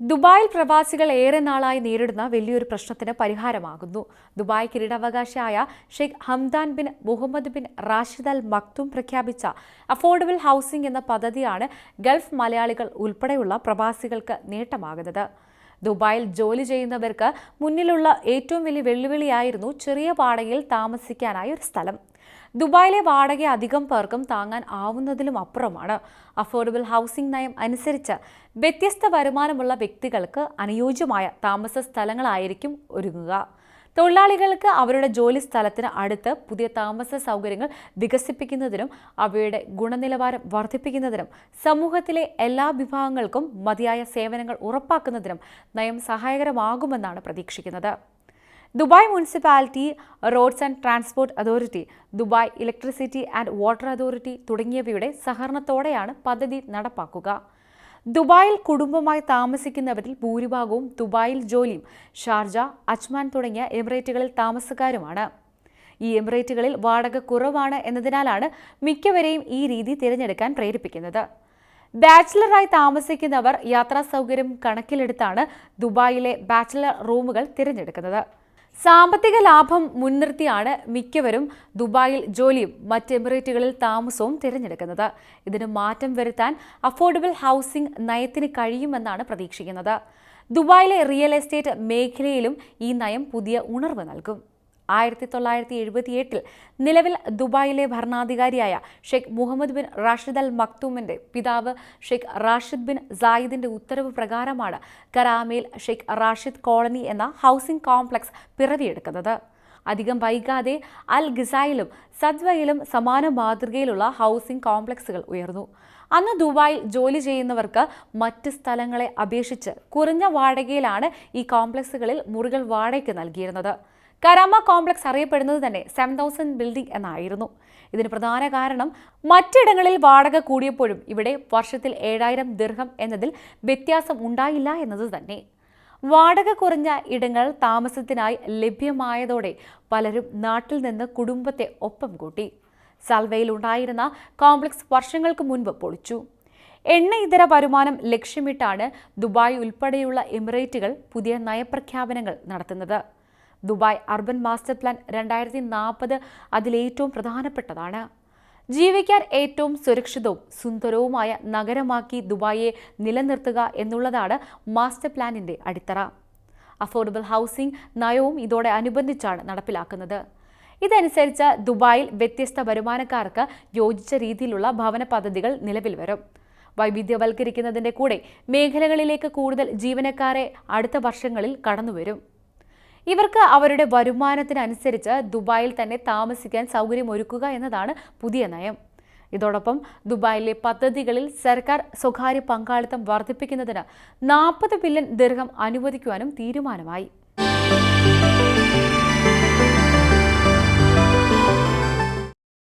ദുബായിൽ പ്രവാസികൾ ഏറെ നാളായി നേരിടുന്ന വലിയൊരു പ്രശ്നത്തിന് പരിഹാരമാകുന്നു. Dubai കിരീടാവകാശിയായ Sheikh Hamdan bin Mohammed bin Rashid Al Maktoum പ്രഖ്യാപിച്ച അഫോർഡബിൾ ഹൗസിംഗ് എന്ന പദ്ധതിയാണ് ഗൾഫ് മലയാളികൾ ഉൾപ്പെടെയുള്ള പ്രവാസികൾക്ക് നേട്ടമാകുന്നത്. ദുബായിൽ ജോലി ചെയ്യുന്നവർക്ക് മുന്നിലുള്ള ഏറ്റവും വലിയ വെല്ലുവിളിയായിരുന്നു ചെറിയ പാടയിൽ താമസിക്കാനായ ഒരു സ്ഥലം. ദുബായിലെ വാടക അധികം പേർക്കും താങ്ങാൻ ആവുന്നതിലും അപ്പുറമാണ്. അഫോർഡബിൾ ഹൗസിംഗ് നയം അനുസരിച്ച് വ്യത്യസ്ത വരുമാനമുള്ള വ്യക്തികൾക്ക് അനുയോജ്യമായ താമസ സ്ഥലങ്ങളായിരിക്കും ഒരുങ്ങുക. തൊഴിലാളികൾക്ക് അവരുടെ ജോലി സ്ഥലത്തിന് അടുത്ത് പുതിയ താമസ സൗകര്യങ്ങൾ വികസിപ്പിക്കുന്നതിനും അവയുടെ ഗുണനിലവാരം വർദ്ധിപ്പിക്കുന്നതിനും സമൂഹത്തിലെ എല്ലാ വിഭാഗങ്ങൾക്കും മതിയായ സേവനങ്ങൾ ഉറപ്പാക്കുന്നതിനും നയം സഹായകരമാകുമെന്നാണ് പ്രതീക്ഷിക്കുന്നത്. Dubai municipality roads and transport authority Dubai electricity and water authority തുടങ്ങിയവയുടെ സഹകരണത്തോടെയാണ് പദ്ധതി നടപ്പാക്കുക. ദുബായിൽ കുടുംബമായി താമസിക്കുന്നവരിൽ ഭൂരിഭാഗവും ദുബായിൽ ജോലിയും ഷാർജ അജ്മാൻ തുടങ്ങിയ എമിറേറ്റുകളിൽ താമസക്കാരുമാണ്. ഈ എമിറേറ്റുകളിൽ വാടക കുറവാണ് എന്നതിനാലാണ് മിക്കവരെയും ഈ രീതി തിരഞ്ഞെടുക്കാൻ പ്രേരിപ്പിക്കുന്നത്. ബാച്ചിലറായി താമസിക്കുന്നവർ യാത്രാ സൗകര്യം കണക്കിലെടുത്താണ് ദുബായിലെ ബാച്ചിലർ റൂമുകൾ തിരഞ്ഞെടുക്കുന്നത്. സാമ്പത്തിക ലാഭം മുൻനിർത്തിയാണ് മിക്കവരും ദുബായിൽ ജോലിയും മറ്റ് എമിറേറ്റുകളിൽ താമസവും തിരഞ്ഞെടുക്കുന്നത്. ഇതിന് മാറ്റം വരുത്താൻ അഫോർഡബിൾ ഹൗസിംഗ് നയത്തിന് കഴിയുമെന്നാണ് പ്രതീക്ഷിക്കുന്നത്. ദുബായിലെ റിയൽ എസ്റ്റേറ്റ് മേഖലയിലും ഈ നയം പുതിയ ഉണർവ് നൽകും. ആയിരത്തി തൊള്ളായിരത്തി എഴുപത്തിയെട്ടിൽ നിലവിൽ ദുബായിലെ ഭരണാധികാരിയായ Sheikh Mohammed bin Rashid Al മക്തൂമിന്റെ പിതാവ് ഷെയ്ഖ് റാഷിദ് ബിൻ സായിദിന്റെ ഉത്തരവ് പ്രകാരമാണ് കരാമയിൽ ഷെയ്ഖ് റാഷിദ് കോളനി എന്ന ഹൗസിംഗ് കോംപ്ലക്സ് പിറവിയെടുക്കുന്നത്. അധികം വൈകാതെ അൽ ഗിസായിലും സദ്വയിലും സമാന മാതൃകയിലുള്ള ഹൗസിംഗ് കോംപ്ലക്സുകൾ ഉയർന്നു. അന്ന് ദുബായിൽ ജോലി ചെയ്യുന്നവർക്ക് മറ്റ് സ്ഥലങ്ങളെ അപേക്ഷിച്ച് കുറഞ്ഞ വാടകയിലാണ് ഈ കോംപ്ലക്സുകളിൽ മുറികൾ വാടകയ്ക്ക് നൽകിയിരുന്നത്. കരാമ കോംപ്ലക്സ് അറിയപ്പെടുന്നത് തന്നെ സെവൻ തൗസൻഡ് ബിൽഡിംഗ് എന്നായിരുന്നു. ഇതിന് പ്രധാന കാരണം മറ്റിടങ്ങളിൽ വാടക കൂടിയപ്പോഴും ഇവിടെ വർഷത്തിൽ ഏഴായിരം ദീർഘം എന്നതിൽ വ്യത്യാസം ഉണ്ടായില്ല എന്നത് തന്നെ. വാടക കുറഞ്ഞ ഇടങ്ങൾ താമസത്തിനായി ലഭ്യമായതോടെ പലരും നാട്ടിൽ നിന്ന് കുടുംബത്തെ ഒപ്പം കൂട്ടി. സൽവയിൽ ഉണ്ടായിരുന്ന കോംപ്ലക്സ് വർഷങ്ങൾക്ക് മുൻപ് പൊളിച്ചു. എണ്ണ ഇതര വരുമാനം ലക്ഷ്യമിട്ടാണ് ദുബായ് ഉൾപ്പെടെയുള്ള എമിറേറ്റുകൾ പുതിയ നയപ്രഖ്യാപനങ്ങൾ നടത്തുന്നത്. ദുബായ് അർബൻ മാസ്റ്റർ പ്ലാൻ രണ്ടായിരത്തി നാൽപ്പത് അതിലേറ്റവും പ്രധാനപ്പെട്ടതാണ്. ജീവിക്കാൻ ഏറ്റവും സുരക്ഷിതവും സുന്ദരവുമായ നഗരമാക്കി ദുബായിയെ നിലനിർത്തുക എന്നുള്ളതാണ് മാസ്റ്റർ പ്ലാനിന്റെ അടിത്തറ. അഫോർഡബിൾ ഹൗസിംഗ് നയവും ഇതോടെ അനുബന്ധിച്ചാണ് നടപ്പിലാക്കുന്നത്. ഇതനുസരിച്ച് ദുബായിൽ വ്യത്യസ്ത വരുമാനക്കാർക്ക് യോജിച്ച രീതിയിലുള്ള ഭവന പദ്ധതികൾ നിലവിൽ വരും. വൈവിധ്യവൽക്കരിക്കുന്നതിന്റെ കൂടെ മേഖലകളിലേക്ക് കൂടുതൽ ജീവനക്കാരെ അടുത്ത വർഷങ്ങളിൽ കടന്നുവരും. ഇവർക്ക് അവരുടെ വരുമാനത്തിനനുസരിച്ച് ദുബായിൽ തന്നെ താമസിക്കാൻ സൗകര്യമൊരുക്കുക എന്നതാണ് പുതിയ നയം. ഇതോടൊപ്പം ദുബായിലെ പദ്ധതികളിൽ സർക്കാർ സ്വകാര്യ പങ്കാളിത്തം വർദ്ധിപ്പിക്കുന്നതിന് നാൽപ്പത് ബില്യൺ ദീർഘം അനുവദിക്കുവാനും തീരുമാനമായി.